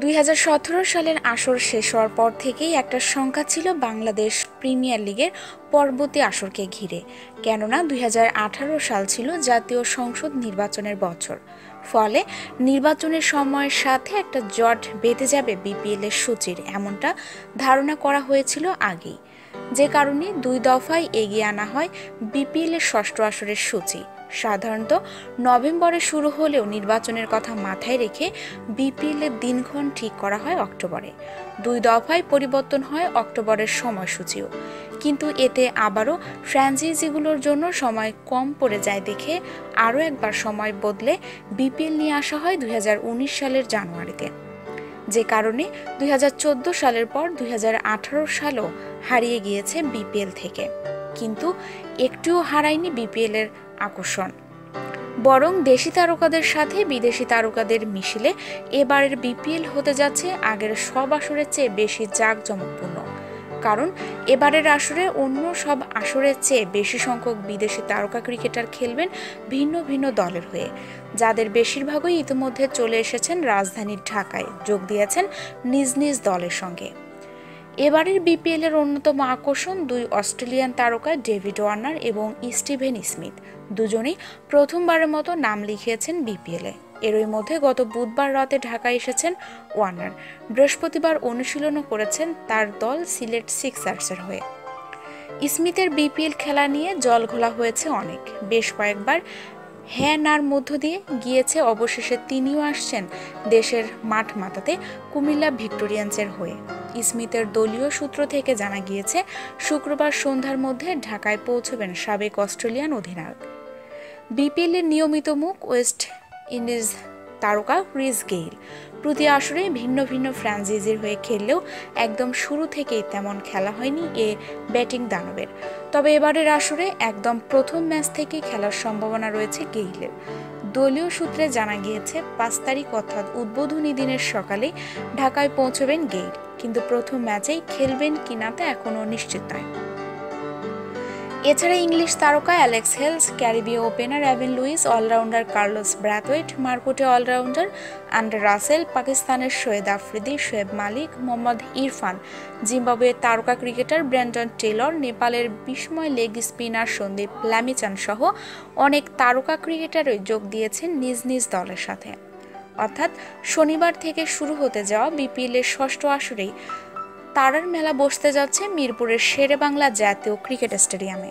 দুই হাজার সতেরো সালের আসর শেষ হওয়ার পর থেকেই একটা সংখ্যা ছিল বাংলাদেশ প্রিমিয়ার লিগের পরবর্তী আসরকে ঘিরে। কেননা দুই হাজার আঠারো সাল ছিল জাতীয় সংসদ নির্বাচনের বছর। ফলে নির্বাচনের সময়ের সাথে একটা জট বেঁধে যাবে বিপিএল এর সূচির, এমনটা ধারণা করা হয়েছিল আগেই। যে কারণে দুই দফায় এগিয়ে আনা হয় বিপিএল এর ষষ্ঠ আসরের সূচি। সাধারণত নভেম্বরে শুরু হলেও নির্বাচনের কথা মাথায় রেখে বিপিএল এর দিনক্ষণ ঠিক করা হয় অক্টোবরে। দুই দফায় পরিবর্তন হয় অক্টোবরের সময়সূচিও। কিন্তু এতে আবারও ফ্র্যাঞ্চাইজিগুলোর জন্য সময় কম পড়ে যায় দেখে আরও একবার সময় বদলে বিপিএল নিয়ে আসা হয় দুই হাজার উনিশ সালের জানুয়ারিতে। যে কারণে দুই হাজার চোদ্দ সালের পর দুই হাজার আঠারো সালও হারিয়ে গিয়েছে বিপিএল থেকে। কিন্তু একটুও হারায়নি বিপিএল এর আকর্ষণ। বরং দেশি তারকাদের সাথে বিদেশি তারকাদের মিশিলে এবারের বিপিএল হতে যাচ্ছে আগের সব আসরের চেয়ে বেশি জাঁকজমকপূর্ণ। কারণ এবারের আসরে অন্য সব আসরের চেয়ে বেশি সংখ্যক বিদেশি তারকা ক্রিকেটার খেলবেন ভিন্ন ভিন্ন দলের হয়ে। যাদের বেশিরভাগই ইতিমধ্যে চলে এসেছেন রাজধানীর ঢাকায়। যোগ দিয়েছেন নিজ নিজ দলের সঙ্গে। এবারের বিপিএল এর অন্যতম আকর্ষণ দুই অস্ট্রেলিয়ান তারকা ডেভিড ওয়ার্নার এবং স্টিভেন স্মিথ। দুজনেই প্রথমবারের মতো নাম লিখিয়েছেন বিপিএলে। এরই মধ্যে গত বুধবার রাতে ঢাকায় এসেছেন ওয়ার্নার। বৃহস্পতিবার অনুশীলনও করেছেন তার দল সিলেট সিক্সার্সের হয়ে। স্মিথের বিপিএল খেলা নিয়ে জল ঘোলা হয়েছে অনেক। বেশ কয়েকবার হ্যাঁ নার মধ্য দিয়ে গিয়েছে, অবশেষে তিনিও আসছেন দেশের মাঠ মাতাতে কুমিল্লা ভিক্টোরিয়ান্সের হয়ে। স্মিথের দলীয় সূত্র থেকে জানা গিয়েছে, শুক্রবার সন্ধ্যার মধ্যে ঢাকায় পৌঁছবেন সাবেক অস্ট্রেলিয়ান অধিনায়ক। বিপিএলের নিয়মিত মুখ ওয়েস্ট ইন্ডিজ তারকা ক্রিস গেইল। প্রতি আসরে ভিন্ন ভিন্ন ফ্রাঞ্চাইজির হয়ে খেললেও একদম শুরু থেকেই তেমন খেলা হয়নি এ ব্যাটিং দানবের। তবে এবারের আসরে একদম প্রথম ম্যাচ থেকেই খেলার সম্ভাবনা রয়েছে গেইলের দলীয় সূত্রে জানা গিয়েছে, পাঁচ তারিখ অর্থাৎ উদ্বোধনী দিনের সকালে ঢাকায় পৌঁছবেন গেইল কিন্তু প্রথম ম্যাচেই খেলবেন কিনা তা এখনও নিশ্চিত নয়। এছাড়া ইংলিশ তারকা Alex Hales, ক্যারিবীয় opener Evin Lewis, all rounder Carlos Brathwaite, মার্কোটে all rounder Andre Russell, পাকিস্তানের শোয়েদ আফ্রিদি, শোয়েব মালিক, মোহাম্মদ ইরফান। জিম্বাবুয়ের তারকা ক্রিকেটার ব্র্যান্ডন টেলর, নেপালের বিস্ময় লেগ স্পিনার সন্দীপ ল্যামিচান সহ অনেক তারকা ক্রিকেটারই যোগ দিয়েছেন নিজ নিজ দলের সাথে। অর্থাৎ শনিবার থেকে শুরু হতে যাওয়া বিপিএলের ষষ্ঠ আসরেই তারার মেলা বসতে যাচ্ছে মিরপুরের শেরে বাংলা জাতীয় ক্রিকেট স্টেডিয়ামে।